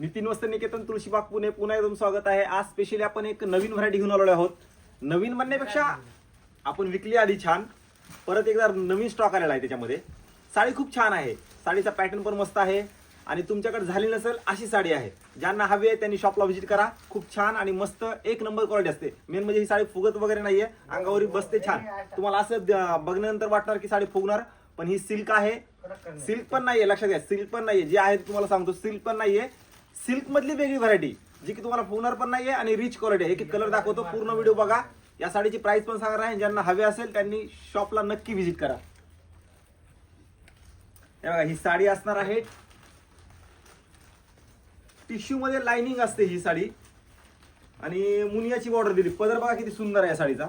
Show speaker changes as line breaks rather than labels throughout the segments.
नितीन वस्त्र निकेतन तुळशीबाग पुणे पुन्हा एकदम स्वागत आहे. आज स्पेशली आपण एक नवीन व्हरायटी घेऊन आलेलो आहोत. नवीन म्हणण्यापेक्षा आपण विकली आधी छान. परत एकदा नवीन स्टॉक आलेला आहे त्याच्यामध्ये. साडी खूप छान आहे. साडीचा पॅटर्न पण मस्त आहे. आणि तुमच्याकडे झाली नसेल अशी साडी आहे. ज्यांना हवी आहे त्यांनी शॉपला व्हिजिट करा. खूप छान आणि मस्त एक नंबर क्वालिटी असते. मेन म्हणजे ही साडी फुगत वगैरे नाहीये. अंगावर बसते छान. तुम्हाला असं बघण्यानंतर वाटणार की साडी फुगणार पण ही सिल्क आहे. सिल्क पण नाहीये. लक्षात घ्या. सिल्क पण नाहीये. जे आहे तुम्हाला सांगतो. सिल्क पण नाहीये. सिल्क मधली वेगळी व्हरायटी जी की तुम्हाला फुगणार पण नाहीये आणि रिच क्वालिटी आहे. एक एक कलर दाखवतो पूर्ण व्हिडिओ बघा. या साडीची प्राइस पण सांगणार आहे. ज्यांना हवे असेल त्यांनी शॉपला नक्की व्हिजिट करा. हे बघा ही साडी असणार आहे. टिश्यू मध्ये लाइनिंग असते ही साडी. आणि मुनियाची बॉर्डर दिली. पदर बघा किती सुंदर आहे या साडीचा.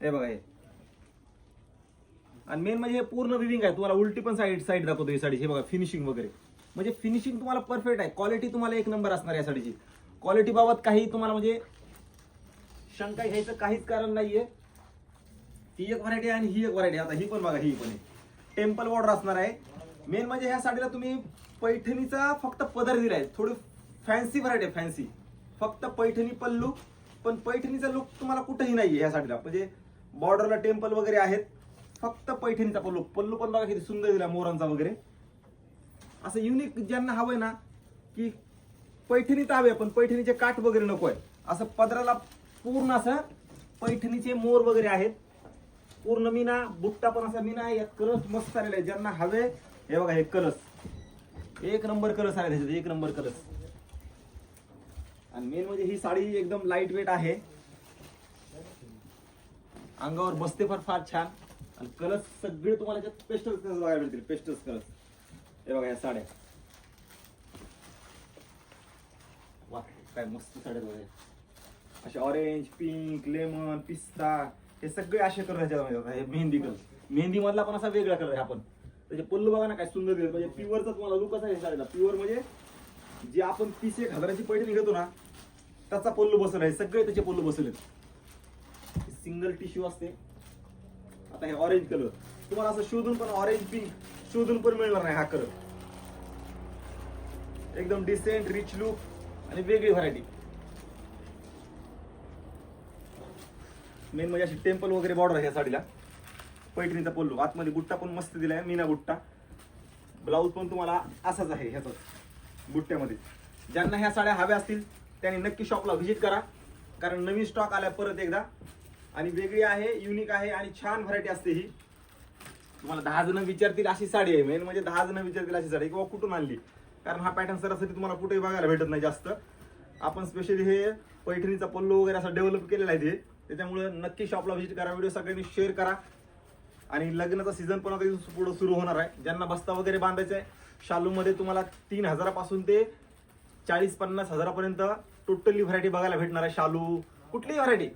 हे बघा हे. आणि मेन म्हणजे हे पूर्ण विविंग आहे. तुम्हाला उलटी पण साईड साईड दाखवतो ही साडी. हे बघा फिनिशिंग वगैरे. म्हणजे फिनिशिंग तुम्हाला परफेक्ट आहे. क्वालिटी तुम्हाला एक नंबर असणार या साडीची क्वालिटी बाबत काही तुम्हाला म्हणजे शंका घ्यायचं काहीच कारण नाहीये. ती एक व्हरायटी आहे आणि ही एक व्हरायटी आता ही पण बघा ही पण आहे. टेम्पल बॉर्डर असणार आहे. मेन म्हणजे ह्या साडीला तुम्ही पैठणीचा फक्त पदर दिलाय. थोडी फॅन्सी व्हरायटी आहे फॅन्सी फक्त पैठणी पल्लू पण पैठणीचा लुक तुम्हाला कुठेही आहे ह्या साडीला. म्हणजे बॉर्डरला टेम्पल वगैरे आहेत. फक्त पैठणीचा पल्लू पल्लू पण बघा किती सुंदर दिला मोरांचा वगैरे. असं युनिक ज्यांना हवंय ना की पैठणीत हवे पण पैठणीचे काठ वगैरे नको आहे असं पदराला पूर्ण असं पैठणीचे मोर वगैरे आहेत. पूर्ण मीना बुट्टा पण असा मीना आहे यात कलर्स मस्त आलेला आहे. ज्यांना हवे हे बघा हे कलस एक नंबर कलस आले त्याच्यात एक नंबर कलस आणि मेन म्हणजे ही साडी एकदम लाइट वेट आहे. अंगावर बसते फार फार छान. आणि कलर्स सगळे तुम्हाला याच्यात पेस्टल कलर्स बघायला मिळतील पेस्टल कलर्स हे बघा या साड्या. वा काय मस्त साड्या बघा. असे ऑरेंज पिंक लेमन पिस्ता हे सगळे असे कलर ह्याच्यामध्ये. हे मेहंदी कलर. मेहंदी मधला पण असा वेगळा कलर आहे आपण. त्याचे पल्लू बघा ना काय सुंदर दिले म्हणजे प्युअरचा तुम्हाला लुक असा आहे साडीला. प्युअर म्हणजे जे आपण तीस एक हजाराची पैठणी घेतो ना त्याचा पल्लू बसवला आहे. सगळे त्याचे पल्लू बसवले सिंगल टिश्यू असते. आता हे ऑरेंज कलर तुम्हाला असं शोधून पण ऑरेंज पिंक शोधून पण मिळणार नाही हा कलर. एकदम डिसेंट रिच लुक आणि वेगळी व्हरायटी मेन म्हणजे अशी टेम्पल वगैरे बॉर्डर आहे या साडीला. पैठणीचा पल्लू. आतमध्ये बुट्टा पण मस्त दिलाय मीना बुट्टा ब्लाऊज पण तुम्हाला असाच आहे ह्याचाच बुट्ट्यामध्ये ज्यांना ह्या साड्या हव्या असतील त्यांनी नक्की शॉपला व्हिजिट करा. कारण नवीन स्टॉक आल्या परत एकदा. आणि वेगळी आहे युनिक आहे आणि छान व्हरायटी असते ही. तुम्हाला दहा जण विचारतील अशी साडी आहे. मेन म्हणजे दहा जण विचारतील अशी साडी किंवा कुठून आणली? कारण हा पॅटर्न सरासरी तुम्हाला कुठेही बघायला भेटत नाही जास्त. आपण स्पेशली हे पैठणीचा पल्लू वगैरे असं डेव्हलप केलेला आहे ते. त्याच्यामुळे नक्की शॉपला व्हिजिट करा. व्हिडिओ सगळ्यांनी शेअर करा. आणि लग्नाचा सीझन पण आता पुढे सुरू होणार आहे. ज्यांना बस्ता वगैरे बांधायचा आहे शालूमध्ये तुम्हाला तीन हजारापासून ते चाळीस पन्नास हजारापर्यंत टोटली व्हरायटी बघायला भेटणार आहे शालू. कुठलीही व्हरायटी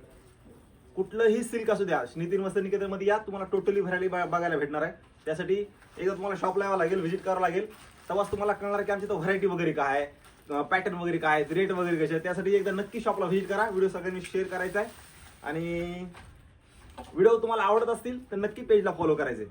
कुठलंही सिल्क असू द्या नितीन वस्त्र निकेतनमध्ये या तुम्हाला टोटली व्हरायटी बघायला भेटणार आहे. त्यासाठी एकदा तुम्हाला शॉपला यावं लागेल व्हिजिट करावं लागेल. तेव्हाच तुम्हाला कळणार की आमची व्हरायटी वगैरे काय आहे पॅटर्न वगैरे काय आहेत रेट वगैरे कसे त्यासाठी एकदा नक्की शॉपला व्हिजिट करा. व्हिडिओ सगळ्यांनी शेअर करायचा आहे. आणि व्हिडिओ तुम्हाला आवडत असतील तर नक्की पेजला फॉलो करायचे